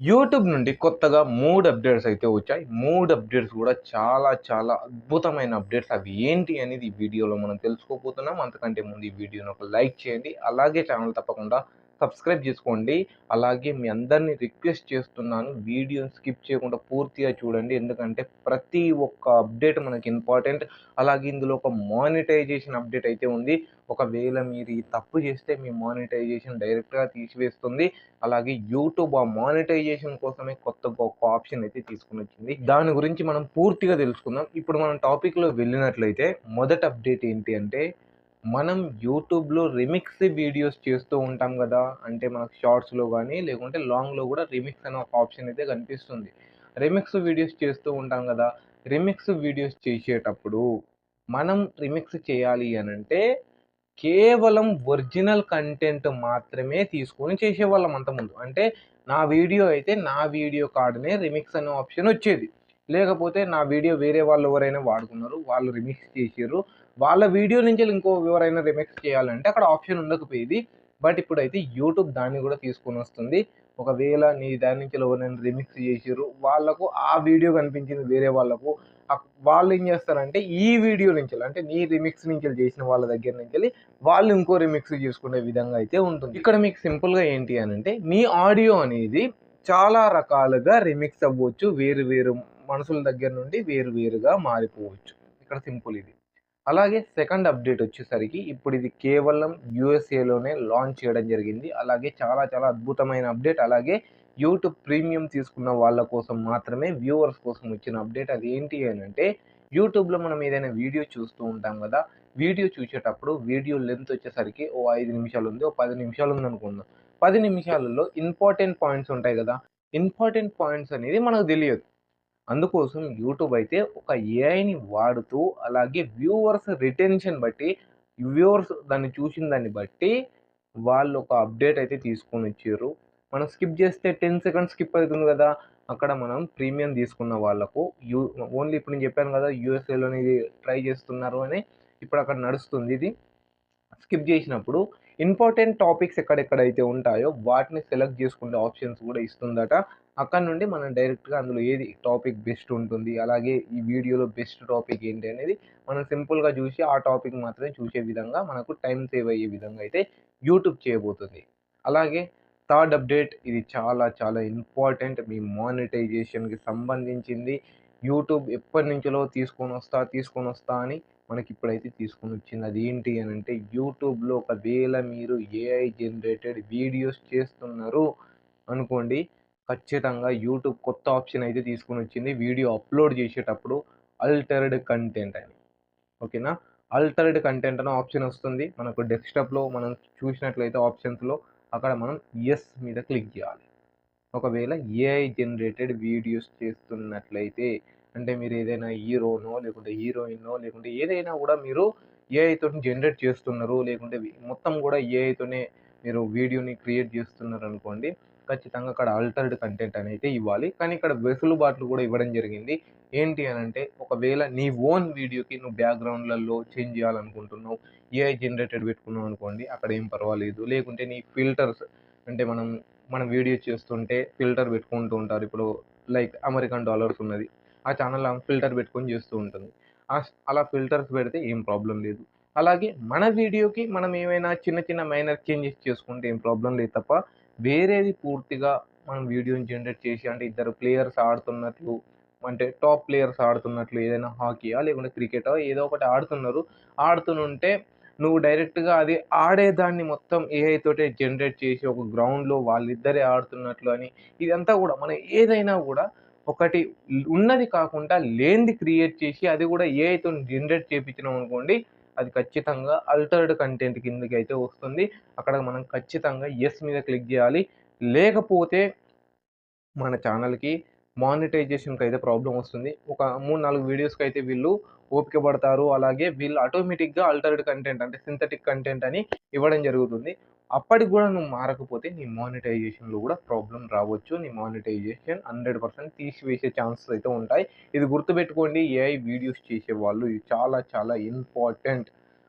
YouTube నుండి కొత్తగా మూడు అప్డేట్స్ అయితే వచ్చాయి. మూడు అప్డేట్స్ కూడా చాలా చాలా అద్భుతమైన అప్డేట్స్. అవి ఏంటి అనేది ఈ వీడియోలో మనం తెలుసుకోబోతున్నాం. అంతకంటే ముందు ఈ వీడియోని ఒక లైక్ చేయండి. అలాగే ఛానల్ తప్పకుండా సబ్స్క్రైబ్ చేసుకోండి. అలాగే మీ అందరినీ రిక్వెస్ట్ చేస్తున్నాను వీడియోని స్కిప్ చేయకుండా పూర్తిగా చూడండి. ఎందుకంటే ప్రతి ఒక్క అప్డేట్ మనకి ఇంపార్టెంట్. అలాగే ఇందులో ఒక మానిటైజేషన్ అప్డేట్ అయితే ఉంది. ఒకవేళ మీరు ఈ తప్పు చేస్తే మీ మానిటైజేషన్ డైరెక్ట్గా తీసివేస్తుంది. అలాగే యూట్యూబ్ ఆ మానిటైజేషన్ కోసమే కొత్త ఒక ఆప్షన్ అయితే తీసుకుని వచ్చింది. దాని గురించి మనం పూర్తిగా తెలుసుకుందాం. ఇప్పుడు మనం టాపిక్లో వెళ్ళినట్లయితే మొదటి అప్డేట్ ఏంటి అంటే మనం యూట్యూబ్లో రిమిక్స్ వీడియోస్ చేస్తూ ఉంటాం కదా అంటే మనకు షార్ట్స్లో కానీ లేకుంటే లాంగ్లో కూడా రిమిక్స్ అనే ఒక ఆప్షన్ అయితే కనిపిస్తుంది. రిమిక్స్ వీడియోస్ చేస్తూ ఉంటాం కదా రిమిక్స్ వీడియోస్ చేసేటప్పుడు మనం రిమిక్స్ చేయాలి అని అంటే కేవలం ఒరిజినల్ కంటెంట్ మాత్రమే తీసుకొని చేసేవాళ్ళం అంతకుముందు అంటే నా వీడియో అయితే నా వీడియో కార్డునే రిమిక్స్ అనే ఆప్షన్ వచ్చేది. లేకపోతే నా వీడియో వేరే వాళ్ళు ఎవరైనా వాడుకున్నారు వాళ్ళు రిమిక్స్ చేసారు వాళ్ళ వీడియో నుంచి ఇంకో ఎవరైనా రిమిక్స్ చేయాలంటే అక్కడ ఆప్షన్ ఉండకపోయేది. బట్ ఇప్పుడైతే యూట్యూబ్ దాన్ని కూడా తీసుకొని వస్తుంది. ఒకవేళ నీ దాని నుంచి ఎవరైనా రిమిక్స్ చేసారు వాళ్ళకు ఆ వీడియో కనిపించింది వేరే వాళ్ళకు వాళ్ళు ఏం చేస్తారంటే ఈ వీడియో నుంచి అంటే నీ రిమిక్స్ నుంచి చేసిన వాళ్ళ దగ్గర నుంచి వాళ్ళు ఇంకో రిమిక్స్ చేసుకునే విధంగా అయితే ఉంటుంది. ఇక్కడ మీకు సింపుల్గా ఏంటి అని అంటే మీ ఆడియో అనేది చాలా రకాలుగా రిమిక్స్ అవ్వచ్చు. వేరు వేరు మనుషుల దగ్గర నుండి వేరు వేరుగా మారిపోవచ్చు. ఇక్కడ సింపుల్ ఇది. అలాగే సెకండ్ అప్డేట్ వచ్చేసరికి ఇప్పుడు ఇది కేవలం యూఎస్ఏలోనే లాంచ్ చేయడం జరిగింది. అలాగే చాలా చాలా అద్భుతమైన అప్డేట్. అలాగే యూట్యూబ్ ప్రీమియం తీసుకున్న వాళ్ళ కోసం మాత్రమే వ్యూవర్స్ కోసం వచ్చిన అప్డేట్. అది ఏంటి అని అంటే యూట్యూబ్లో మనం ఏదైనా వీడియో చూస్తూ ఉంటాం కదా వీడియో చూసేటప్పుడు వీడియో లెంత్ వచ్చేసరికి ఓ ఐదు నిమిషాలు ఉంది ఓ పది నిమిషాలు ఉంది అనుకుందాం. పది నిమిషాలలో ఇంపార్టెంట్ పాయింట్స్ ఉంటాయి కదా ఇంపార్టెంట్ పాయింట్స్ అనేది మనకు తెలియదు. అందుకోసం యూట్యూబ్ అయితే ఒక ఏఐని వాడుతూ అలాగే వ్యూవర్స్ రిటెన్షన్ బట్టి వ్యూవర్స్ దాన్ని చూసిన దాన్ని బట్టి వాళ్ళు ఒక అప్డేట్ అయితే తీసుకొని వచ్చారు మనం స్కిప్ చేస్తే టెన్ సెకండ్స్ స్కిప్ అవుతుంది కదా! అక్కడ మనం ప్రీమియం తీసుకున్న వాళ్ళకు యూ ఓన్లీ ఇప్పుడు నేను చెప్పాను కదా యూఎస్ఏలోని ఇది ట్రై చేస్తున్నారు అని ఇప్పుడు అక్కడ నడుస్తుంది ఇది. స్కిప్ చేసినప్పుడు ఇంపార్టెంట్ టాపిక్స్ ఎక్కడెక్కడైతే ఉంటాయో వాటిని సెలెక్ట్ చేసుకునే ఆప్షన్స్ కూడా ఇస్తుందట. అక్కడ నుండి మనం డైరెక్ట్గా అందులో ఏది టాపిక్ బెస్ట్ ఉంటుంది అలాగే ఈ వీడియోలో బెస్ట్ టాపిక్ ఏంటి అనేది మనం సింపుల్గా చూసి ఆ టాపిక్ మాత్రమే చూసే విధంగా మనకు టైం సేవ్ అయ్యే విధంగా అయితే యూట్యూబ్ చేయబోతుంది. అలాగే థర్డ్ అప్డేట్ ఇది చాలా చాలా ఇంపార్టెంట్ మీ మానిటైజేషన్కి సంబంధించింది. యూట్యూబ్ ఎప్పటి నుంచో తీసుకొని వస్తా తీసుకొని వస్తా అని మనకి ఇప్పుడైతే తీసుకొని వచ్చింది. అది ఏంటి అని అంటే యూట్యూబ్లో ఒకవేళ మీరు ఏఐ జనరేటెడ్ వీడియోస్ చేస్తున్నారు అనుకోండి ఖచ్చితంగా యూట్యూబ్ కొత్త ఆప్షన్ అయితే తీసుకొని వచ్చింది. వీడియో అప్లోడ్ చేసేటప్పుడు అల్టర్డ్ కంటెంట్ అని. ఓకేనా? అల్టర్డ్ కంటెంట్ అనే ఆప్షన్ వస్తుంది. మనకు డెస్క్టాప్లో మనం చూసినట్లయితే ఆప్షన్స్లో అక్కడ మనం ఎస్ మీద క్లిక్ చేయాలి. ఒకవేళ ఏఐ జనరేటెడ్ వీడియోస్ చేస్తున్నట్లయితే అంటే మీరు ఏదైనా హీరోనో లేకుంటే హీరోయిన్నో లేకుంటే ఏదైనా కూడా మీరు ఏఐతో జనరేట్ చేస్తున్నారు లేకుంటే మొత్తం కూడా ఏఐతోనే మీరు వీడియోని క్రియేట్ చేస్తున్నారు అనుకోండి ఖచ్చితంగా అక్కడ ఆల్టర్డ్ కంటెంట్ అనేది ఇవ్వాలి. కానీ ఇక్కడ వెసులుబాట్లు కూడా ఇవ్వడం జరిగింది. ఏంటి అని అంటే ఒకవేళ నీ ఓన్ వీడియోకి నువ్వు బ్యాక్గ్రౌండ్లలో చేంజ్ చేయాలనుకుంటున్నావు ఏఐ జనరేటెడ్ పెట్టుకున్నావు అనుకోండి అక్కడ ఏం పర్వాలేదు. లేకుంటే నీ ఫిల్టర్స్ అంటే మనం మనం వీడియో చేస్తుంటే ఫిల్టర్ పెట్టుకుంటూ ఉంటారు. ఇప్పుడు లైక్ అమెరికన్ డాలర్స్ ఉన్నది. ఆ ఛానల్ ఫిల్టర్ పెట్టుకొని చేస్తూ ఉంటుంది. అలా ఫిల్టర్స్ పెడితే ఏం ప్రాబ్లం లేదు. అలాగే మన వీడియోకి మనం ఏమైనా చిన్న చిన్న మైనర్ చేంజెస్ చేసుకుంటే ఏం ప్రాబ్లం లేదు తప్ప వేరేది పూర్తిగా మనం వీడియోని జనరేట్ చేసి అంటే ఇద్దరు ప్లేయర్స్ ఆడుతున్నట్లు అంటే టాప్ ప్లేయర్స్ ఆడుతున్నట్లు ఏదైనా హాకీయా లేకుంటే క్రికెటా ఏదో ఒకటి ఆడుతున్నారు. ఆడుతుంటే నువ్వు డైరెక్ట్గా అది ఆడేదాన్ని మొత్తం ఏఐ తోటే జనరేట్ చేసి ఒక గ్రౌండ్లో వాళ్ళిద్దరే ఆడుతున్నట్లు అని ఇదంతా కూడా మనం ఏదైనా కూడా ఒకటి ఉన్నది కాకుండా లేనిది క్రియేట్ చేసి అది కూడా ఏఐతో జనరేట్ చేయించినాం అనుకోండి అది ఖచ్చితంగా అల్టర్డ్ కంటెంట్ కిందకి అయితే వస్తుంది. అక్కడ మనం ఖచ్చితంగా ఎస్ మీద క్లిక్ చేయాలి. లేకపోతే మన ఛానల్కి మానిటైజేషన్కి అయితే ప్రాబ్లం వస్తుంది. ఒక మూడు నాలుగు వీడియోస్కి అయితే వీళ్ళు ఓపిక పడతారు. అలాగే వీళ్ళు ఆటోమేటిక్గా అల్టర్డ్ కంటెంట్ అంటే సింథటిక్ కంటెంట్ అని ఇవ్వడం జరుగుతుంది. అప్పటికి కూడా నువ్వు మారకపోతే నీ మానిటైజేషన్లో కూడా ప్రాబ్లం రావచ్చు. నీ మానిటైజేషన్ హండ్రెడ్ పర్సెంట్ తీసివేసే ఛాన్సెస్ అయితే ఉంటాయి. ఇది గుర్తుపెట్టుకోండి ఏఐ వీడియోస్ చేసే వాళ్ళు ఇది చాలా చాలా ఇంపార్టెంట్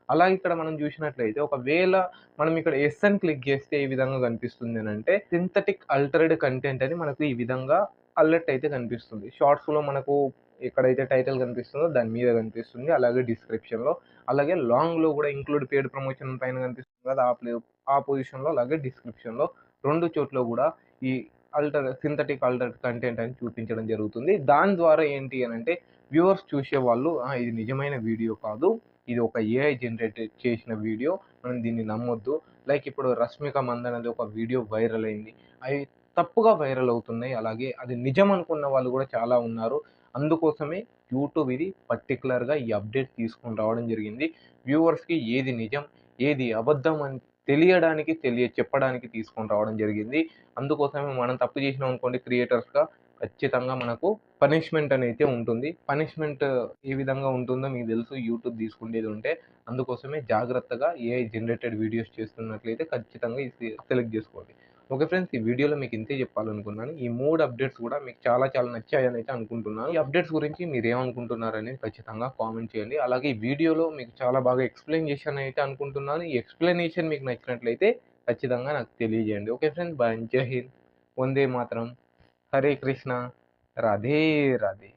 అలా ఇక్కడ మనం చూసినట్లయితే ఒకవేళ మనం ఇక్కడ ఎస్ అని క్లిక్ చేస్తే ఏ విధంగా కనిపిస్తుంది అని అంటే సింథటిక్ అల్టర్డ్ కంటెంట్ అని మనకు ఈ విధంగా అలర్ట్ అయితే కనిపిస్తుంది. షార్ట్స్లో మనకు ఎక్కడైతే టైటిల్ కనిపిస్తుందో దాని మీద కనిపిస్తుంది. అలాగే డిస్క్రిప్షన్లో అలాగే లాంగ్లో కూడా ఇంక్లూడ్ పేడ్ ప్రమోషన్ పైన కనిపిస్తుంది కదా ఆ ప్లే ఆ పొజిషన్లో అలాగే డిస్క్రిప్షన్లో రెండు చోట్ల కూడా ఈ అల్టర్ సింథటిక్ అల్టర్ కంటెంట్ అని చూపించడం జరుగుతుంది. దాని ద్వారా ఏంటి అని అంటే వ్యూవర్స్ చూసే వాళ్ళు ఇది నిజమైన వీడియో కాదు. ఇది ఒక ఏఐ జనరేట్ చేసిన వీడియో. మనం దీన్ని నమ్మొద్దు. లైక్ ఇప్పుడు రష్మిక మందన్ అనేది ఒక వీడియో వైరల్ అయింది. అవి తప్పుగా వైరల్ అవుతున్నాయి. అలాగే అది నిజం అనుకున్న వాళ్ళు కూడా చాలా ఉన్నారు. అందుకోసమే యూట్యూబ్ ఇది పర్టికులర్గా ఈ అప్డేట్ తీసుకొని రావడం జరిగింది. వ్యూవర్స్కి ఏది నిజం ఏది అబద్ధం అని తెలియడానికి తెలియ చెప్పడానికి తీసుకొని రావడం జరిగింది. అందుకోసమే మనం తప్పు చేసినాం అనుకోండి క్రియేటర్స్గా ఖచ్చితంగా మనకు పనిష్మెంట్ అనేది ఉంటుంది. పనిష్మెంట్ ఏ విధంగా ఉంటుందో మీకు తెలుసు యూట్యూబ్ తీసుకునేది ఉంటే. అందుకోసమే జాగ్రత్తగా ఏఐ జనరేటెడ్ వీడియోస్ చేస్తున్నట్లయితే ఖచ్చితంగా ఇది సెలెక్ట్ చేసుకోండి. ఓకే ఫ్రెండ్స్ ఈ వీడియోలో మీకు ఇంతే చెప్పాలనుకున్నాను. ఈ మూడు అప్డేట్స్ కూడా మీకు చాలా చాలా నచ్చాయని అయితే అనుకుంటున్నాను. ఈ అప్డేట్స్ గురించి మీరు ఏమనుకుంటున్నారు అనేది ఖచ్చితంగా కామెంట్ చేయండి. అలాగే ఈ వీడియోలో మీకు చాలా బాగా ఎక్స్ప్లెయిన్ చేశాను అయితే అనుకుంటున్నాను. ఈ ఎక్స్ప్లెనేషన్ మీకు నచ్చినట్లయితే ఖచ్చితంగా నాకు తెలియజేయండి. ఓకే ఫ్రెండ్స్ బాయ్ జై హింద్. వందే మాత్రం. హరే కృష్ణ. రాధే రాధే.